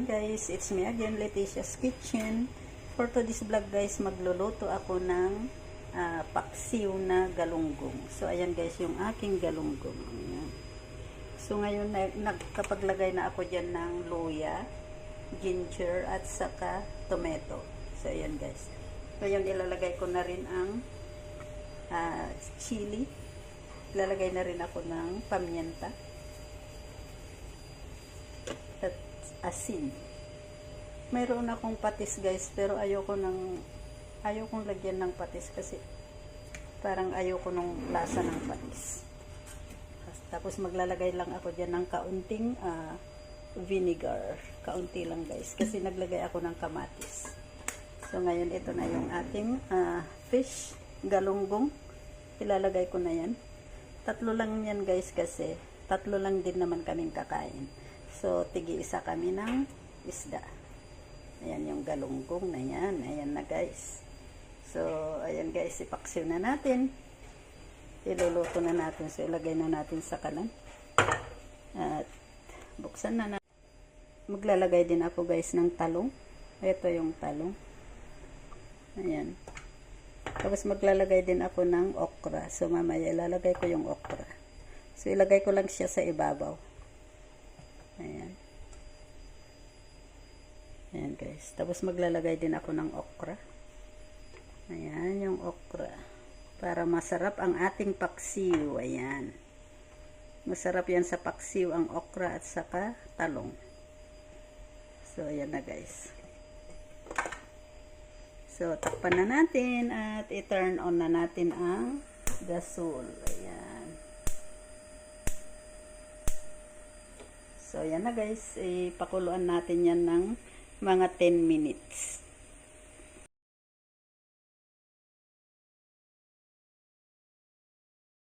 guys, it's me again, Leticia's Kitchen. For today's vlog guys, magluluto ako ng ah, paksiw na galunggong. So ayan guys, yung aking galunggong. Ayan. So ngayon, na, nagkapaglagay na ako dyan ng luya, ginger, at saka tomato. So ayan guys. Ngayon ilalagay ko na rin ang ah, chili. Ilalagay na rin ako ng pamienta. at asin. Mayroon akong patis guys, pero ayoko nang ayokong lagyan ng patis kasi parang ayoko nung lasa ng patis. Tapos maglalagay lang ako diyan ng kaunting ah, vinegar. Kaunti lang guys, kasi naglagay ako ng kamatis. So ngayon ito na yung ating ah, fish galunggong. Ilalagay ko na yan. Tatlo lang yan guys kasi tatlo lang din naman kaming kakain. So, tigi-isa kami ng isda. Ayan yung galunggong na yan. Ayan na guys. So, ayan guys, ipaksiw na natin. Iluluto na natin. So, ilagay na natin sa kalan. At buksan na natin. Maglalagay din ako guys ng talong. Ito yung talong. Ayan. Tapos maglalagay din ako ng okra. So, mamaya ilalagay ko yung okra. So, ilagay ko lang siya sa ibabaw. Ayan. Ayan guys. Tapos maglalagay din ako ng okra. Ayan yung okra. Para masarap ang ating paksiw. Ayan. Masarap yan sa paksiw ang okra at saka talong. So, ayan na guys. So, takpan na natin at i-turn on na natin ang gasol. Ayan. So, yan na guys. Ipakuluan natin yan ng mga 10 minutes.